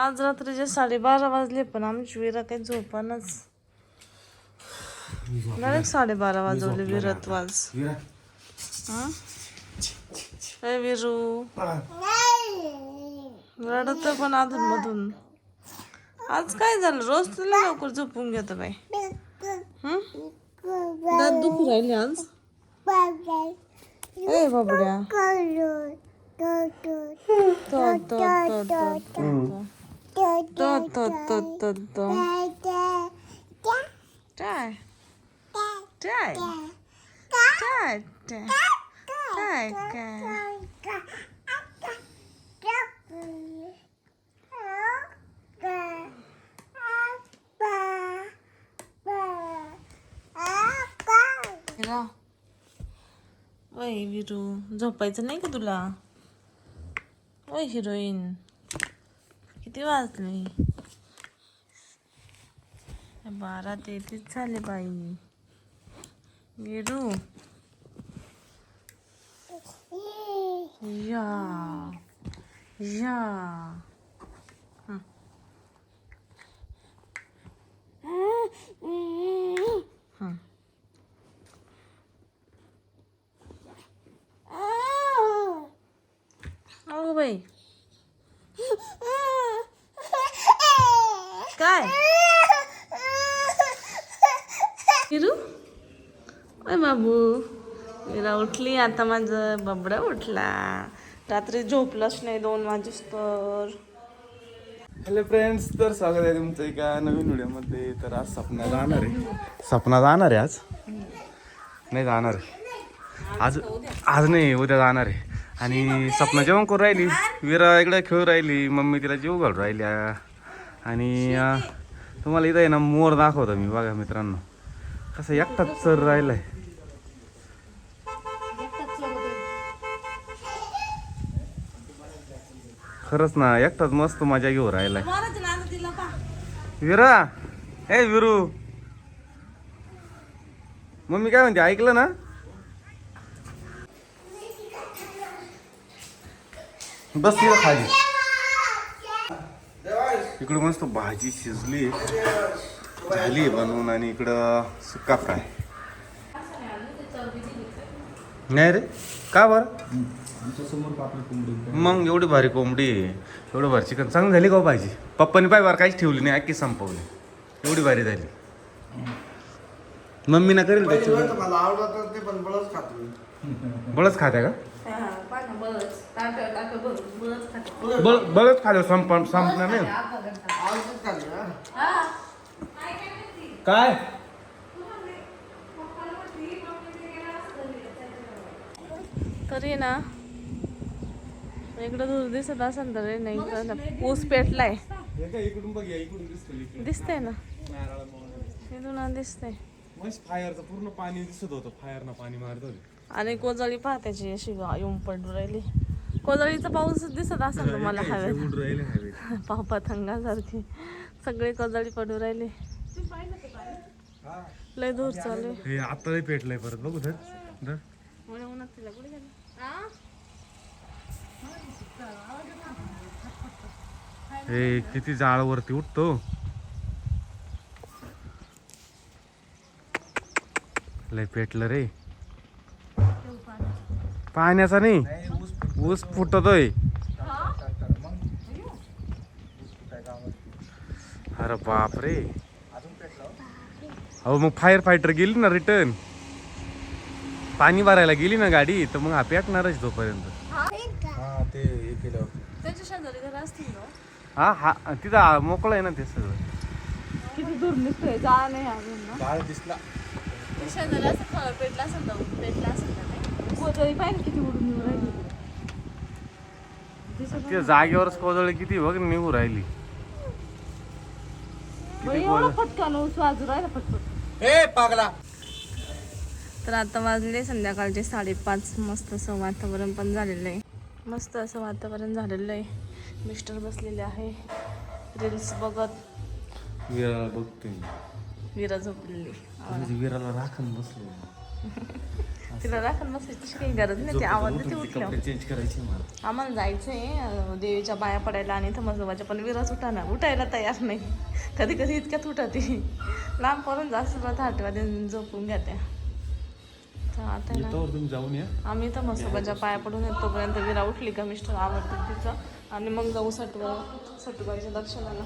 आज रात्रीचे साडेबारा वाजले पण आमची विरा काही झोपानच. डायरेक्ट साडेबारा वाजवले विरत वाज. हं? ए विरू. रडत पण अधून मधून. आज काय झालं? रोज तुला लवकर झोपून घेतो बाई? दात दुखू राहिले आज? ए बाबड्या. 또또또또또 짤. 짤. 짤. 짤. 짤. 얘들아 왜 이리로 이제 오빠 이제 내게 둘라 왜 히로인 किती वाजले? बारा तेहतीस झाले बाई. विरू. या. या. हं. हं. अगो बाई. काय? विरू ओय बाबू विरा उठली आता माझं बबडा उठला. रात्री झोपलाच नाही दोन वाजेस तर हॅलो फ्रेंड्स तर स्वागत आहे तुमचं एका नवीन व्हिडिओमध्ये. तर आज सपना जाणार आहे. सपना जाणार आहे आज? नाही जाणार आहे. आज आज नाही उद्या जाणार आहे. आणि सपना जेवण करून राहिली. विरा इकडे खेळू राहिली. मम्मी तिला जेव घालून राहिल्या. आणि तुम्हाला इथं आहे ना मोर दाखवतो मी बघा मित्रांनो. कसं एकटाच सर राहिलाय. खरंच ना एकटाच मस्त मजा घेऊ राहिलाय. विरा! ए विरू! मम्मी काय म्हणते ऐकलं ना? बस खाली. इकडं मस्त भाजी शिजली. झाली बनवून आणि इकडं सुक्का फ्राय. नाही रे का बरं? मग एवढी भारी कोंबडी एवढं भारी. चिकन चांगली झाली का हो भाजी? पप्पानी पाय बार काहीच ठेवली नाही अख्खी संपवली. एवढी भारी झाली. मम्मी ना करेल त्याची मला आवडत ते पण बळच खातो बळच खात्या का? बळच खाल्लं संप संपणार नाही. ना काय? तरी ना इकडं दूर दिसत असेल तर नाही इकडं ना ऊस पेटलाय. इकडून बघ इकडून दिसतं दिसतंय ना. इथून ना दिसतंय. फायरचं पूर्ण पाणी दिसत होतं. फायरनं पाणी मारत होते. आणि कोजळी पाहत्याची अशी वा- येऊन पडू राहिली. कोजळीचा पाऊस दिसत असेल तुम्हाला हवेत. पाव पतंगासारखी सगळे कोजळी पडू राहिले. लय दूर चालू. हे आता लय पेटलंय परत. बघू धर? हे किती जाळ वरती उठतो. लय पेटलं रे. पाण्याचा नाही. ऊस फुटतोय. अरे बापरे. अहो मग फायर फायटर गेली ना रिटर्न पाणी भरायला गेली ना गाडी तर मग आपी आटणारच तोपर्यंत हा हा तिथं मोकळं आहे ना ते सगळं. किती दूर निघतोय? जा नाही दिसला. पेटला पेटला कोजळी पाहिजे किती उडून येऊन राहिली. दिसत त्या जागेवरच कोजळी किती बघ निघू राहिली. बाई, एवढं फटकान ऊस वाजू राहिला फटफट ए पागला. तर आता वाजले संध्याकाळचे साडेपाच. मस्त असं वातावरण पण झालेलं आहे. मस्त असं वातावरण झालेलं आहे. मिस्टर बसलेले आहे. रील्स बघत. विराला बघतोय विरा झोपलेली. विराला राखण बसलो तिला राखण काही गरज नाही ती आवडते ती उठल्यावर चेंज करायची मला. आम्हाला जायचंय देवीच्या बाया पडायला आणि इथं मजोबाच्या पण विराच उठाना उठायला तयार नाही. कधी कधी इतक्यात उठती. लांब पडून जास्त परत आठवड्यात झोपून घेते. तर आता आहे ना येतो तुम्ही जाऊन या. आम्ही इथं मसोबाच्या पाया पडून येतो तोपर्यंत विरा उठली का मिस्टर? आवडते तिचं. आणि मग जाऊ सटवा सटवाईच्या दर्शनाला.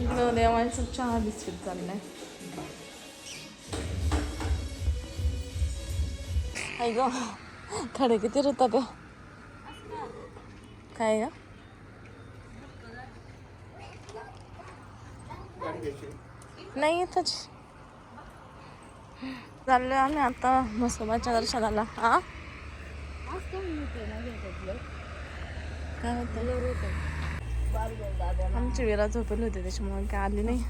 इकडं देवांचं चहा बिस्किट चाललंय. आहे ग खडे किती होता ग. काय ग? नाही इथंच चाललोय आम्ही आता मसोबाच्या दर्शनाला. हा काय होतं? आमची वेळा झोपेल होते त्याच्यामुळे काय आली नाही.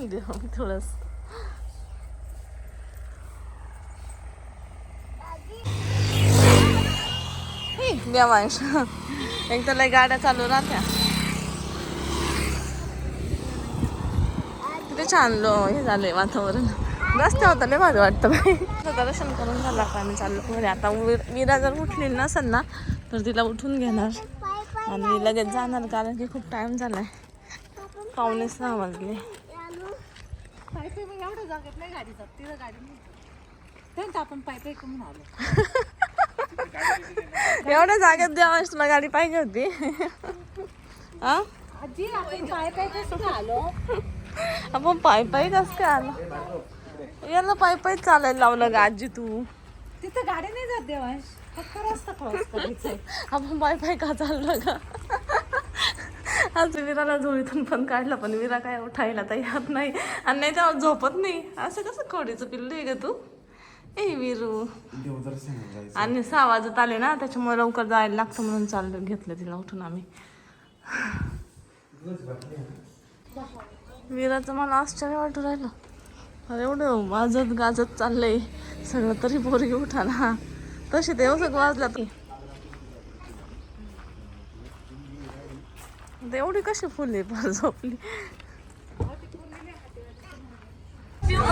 देऊ. थोडस. देवांश एक तर लय गाड्या चालू राहत्या. किती छान लो हे झालंय वातावरण. रस्ते होतं लय भारी वाटतं बाई. आता दर्शन करून झालं का आम्ही चाललो घरी आता वीरा जर उठली नसेल ना तर तिला उठून घेणार. आणि लगेच जाणार कारण की खूप टाइम झालाय. पावणे सहा वाजले. पाय एवढ्या जागेत नाही गाडी जात तिथं गाडी नाही आपण आलो एवढ्या जागेत तुला गाडी पाहिजे होती. हा? आजी आपण पाय पाय कसं आलो. आपण पाय पायी कस काय आलो याला पाय पायी चालायला लावलं ग आजी तू. तिथं गाडी नाही जात देवांश. आपण बाय बाय का चाललं का आज विराला झोळीतून पण काढलं पण विरा काय उठायला तयार नाही. आणि नाही तेव्हा झोपत नाही. असं कसं खोडीचं पिल्लू आहे ग तू? ए विरू. आणि सहा वाजत आले ना त्याच्यामुळे लवकर जायला लागतं म्हणून चाललं घेतलं तिला उठून आम्ही. विराचं मला आश्चर्य वाटू राहिलं. अरे एवढं वाजत गाजत चाललंय. सगळं तरी पोरगी उठा ना. तशी ते सगळं वाजला ती एवढी कशी फुले फार झोपली.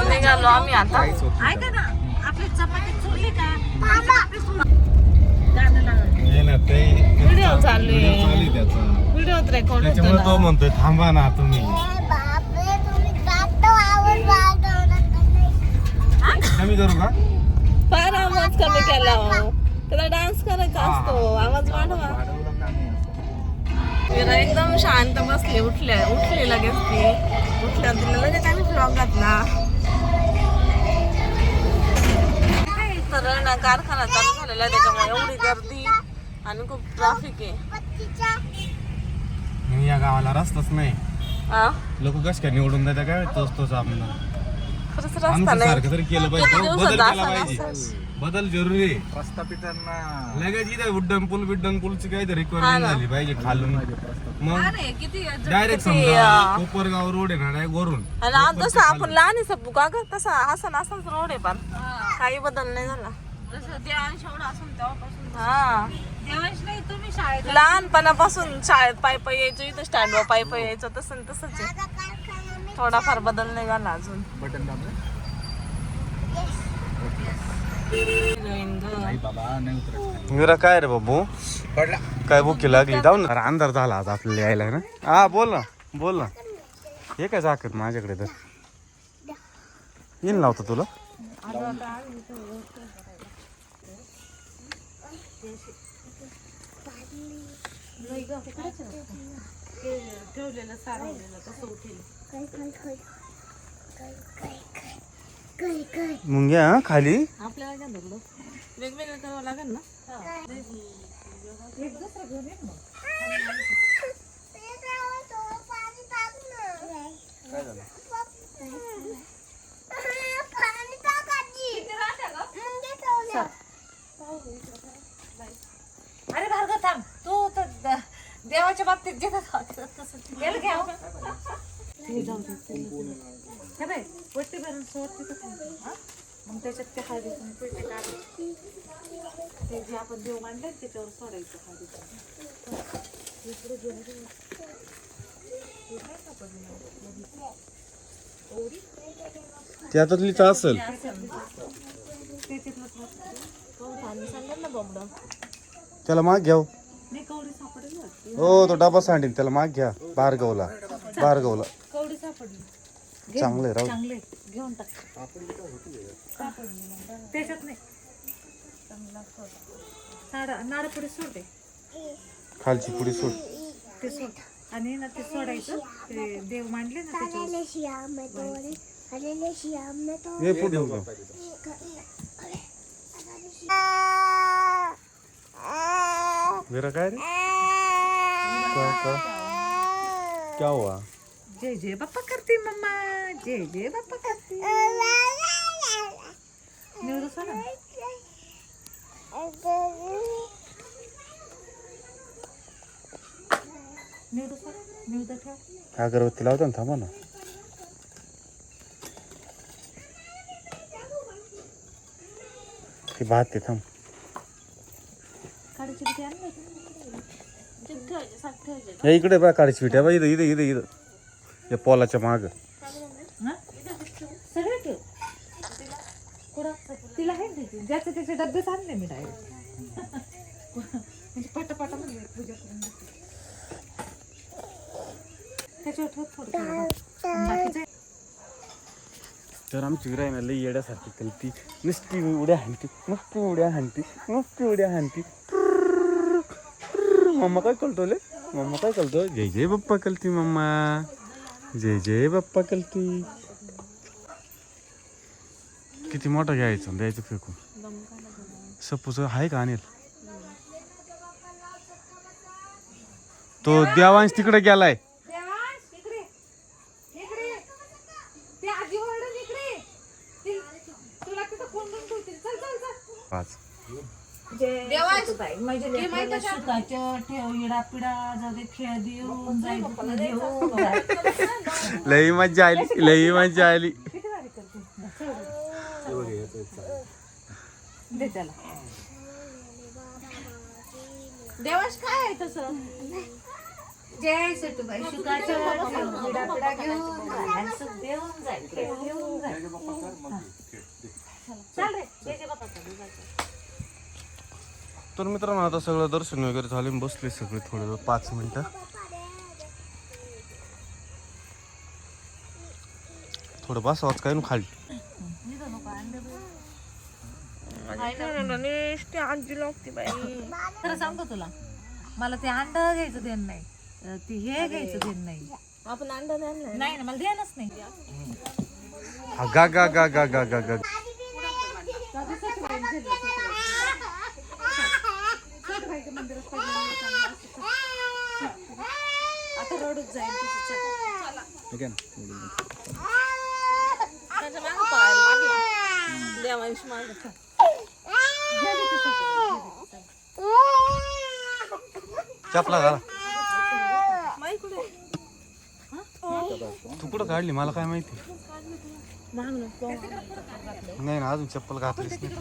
निघालो आम्ही आता. ऐका ना आपली चपाती चुरली का? ना ते व्हिडिओ चालू आहे. व्हिडिओत रेकॉर्ड त्याच्यामुळे तो ना म्हणतोय थांबा ना तुम्ही. कमी करू का? आवाज कमी केला. हो. त्याला डान्स करायचा असतो. आवाज वाढवा. तिला एकदम शांत बसली. उठल्या. उठली लगेच ती. उठल्या तिला लगेच आम्ही फ्लॉग घातला. सरळ ना कारखाना चालू झालेला आहे. त्याच्यामुळे एवढी गर्दी आणि खूप ट्रॅफिक आहे. या गावाला रस्ताच नाही. लोक कस काय निवडून देतात? काय तोच तोच आपला खरंच रस्ता नाही. केलं पाहिजे. बदल जरुरी आहे. लगेच इथे उड्डाण पूल बिड्डाण पूलची काहीतरी रिक्वायरमेंट. झाली पाहिजे खालून. मग किती डायरेक्ट समजा कोपरगाव रोड आहे ना डायरेक्ट वरून. आणि आज जसं आपण लहान आहे सप्पू का ग तसा असं असाच रोड आहे पण. काही बदल नाही झाला. हा. देवांश नाही तुम्ही शाळेत लहानपणापासून शाळेत पाय पाय यायचो इथं स्टँडवर पाय पाय यायचो तसं तसंच आहे. थोडाफार बदल नाही झाला अजून. बटन दाबलं नाही बाबा नाही उतरत मीरा काय रे बाबू? पडला काय भुकी लागली? जाऊ ना. अरे अंधार झाला आज आपल्याला यायला ना? हा बोल ना बोल ना. हे काय जाकत माझ्याकडे तर? येईल लावतो तुला? ठेवलेलं सारवलेलं तसं उठेल. मुंग्या हा, खाली? आपल्याला काय धरलं? वेगवेगळं करावं लागेल ना भार्गव थांब तू तर द- देवाच्या बाबतीत जे तसं तसं गेलं घ्या हो. ते जाऊ दे, ते जाऊ दे. हे बाई, वरती भरून सोड तिथं थांब, हा? मग त्याच्यात ते हळदी पेटे काढायचे ते जे आपण देव मांडले त्याच्यावर सोडायचं त्याच्यातलीच असेल. ना बोबडं त्याला माग घ्या हो. हो तो डबा सांडीन त्याला माग घ्या बारगवला. बारगवला. कवडी सापडली. चांगलं आहे राहू चांगले घेऊन टाक. त्याच्यात नाही. नाडा नाडपुडी सोड दे. खालची पुडी सोड. ते सोड. आणि ना ते सोडायचं. ते देव मांडले ना त्याच्यावर. ये पुढे हो मेरा काय रे? क्या क्या? क्या हुआ? जय जय बाप्पा करते मम्मा. जय जय बाप्पा करते. निवडू सोडा निवडू सोडा निवडू ठेव अगरबत्ती लावतो ना थांबा ना. ते भात ते थांब. या इकडे. बा काढायची विट्या बा इथं इथं इथं इथं. या पोलाच्या माग हा? सगळे ठेव कुठं ज्याचे त्याचे डब्बेच आणले मी डायरेक्ट म्हणजे पटापटा म्हणजे पूजा करून देते. त्याच्यावर ठेव थोडं थोडं. बाकीचं तर आमची विराय ना लई येड्यासारखी कलती. नुसती उड्या हाणती नुसती उड्या हाणती नुसती उड्या हाणती. मम्मा काय कळतो ले मम्मा काय कळतो जय जय बाप्पा कलती मम्मा. जय जय बाप्पा कलती. किती मोठा घ्यायचं द्यायचं फेकून? सपूच आहे का अनिल? तो देवांश तिकडे गेलाय. देवांश, इकडे. इकडे. ते आजी ओरडून इकडे. त्याला. देवाश काय आहे तसं? जय सटूबाई सुकाचं घेऊन देऊन रे जय जय बाप्पा तर मित्रांनो आता सगळं दर्शन वगैरे झाले. बसले सगळे थोडे वेळ पाच मिनटं. थोडं बसावाच काय खाली. नुसती आजी लागते बाई. खरं सांगतो तुला मला ते अंड घ्यायचं देण नाही. ते हे घ्यायचं देण नाही. आपण अंडा नाही. आणलाय. नाही ना मला देणच नाही. गा गा गा गा गा गा गा. आता रडूच जाईल देवांश मागं. चपला झाला माई तू कुठं काढली? मला काय माहिती? नाही ना अजून चप्पल घातलीच नाही.